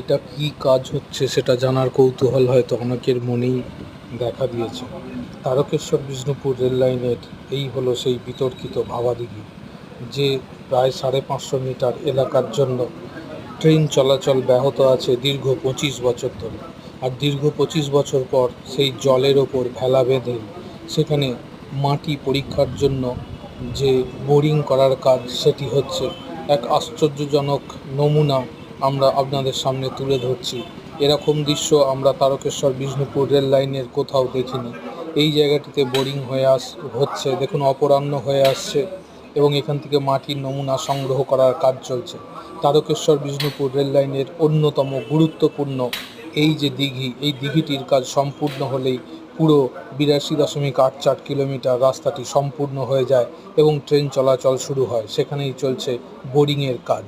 এটা কি কাজ হচ্ছে সেটা জানার কৌতূহল হয়তো অনেকের মনেই দেখা দিয়েছে। তারকেশ্বর, বিষ্ণুপুর রেল লাইনের এই হলো সেই বিতর্কিত ভাবাদিঘি, যে প্রায় সাড়ে পাঁচশো মিটার এলাকার জন্য ট্রেন চলাচল ব্যাহত আছে দীর্ঘ পঁচিশ বছর ধরে। আর দীর্ঘ পঁচিশ বছর পর সেই জলের ওপর ভেলা বেঁধে সেখানে মাটি পরীক্ষার জন্য যে বোরিং করার কাজ, সেটি হচ্ছে এক আশ্চর্যজনক নমুনা আমরা আপনাদের সামনে তুলে ধরছি। এরকম দৃশ্য আমরা তারকেশ্বর, বিষ্ণুপুর রেল লাইনের কোথাও দেখিনি। এই জায়গাটিতে বোরিং হয়ে আস, হচ্ছে, দেখুন, অপরাহ্ন হয়ে আসছে এবং এখান থেকে মাটির নমুনা সংগ্রহ করার কাজ চলছে। তারকেশ্বর, বিষ্ণুপুর রেল লাইনের অন্যতম গুরুত্বপূর্ণ এই যে দিঘি, এই দিঘিটির কাজ সম্পূর্ণ হলেই পুরো বিরাশি দশমিক আট চার কিলোমিটার রাস্তাটি সম্পূর্ণ হয়ে যায় এবং ট্রেন চলাচল শুরু হয়। সেখানেই চলছে বোরিংয়ের কাজ।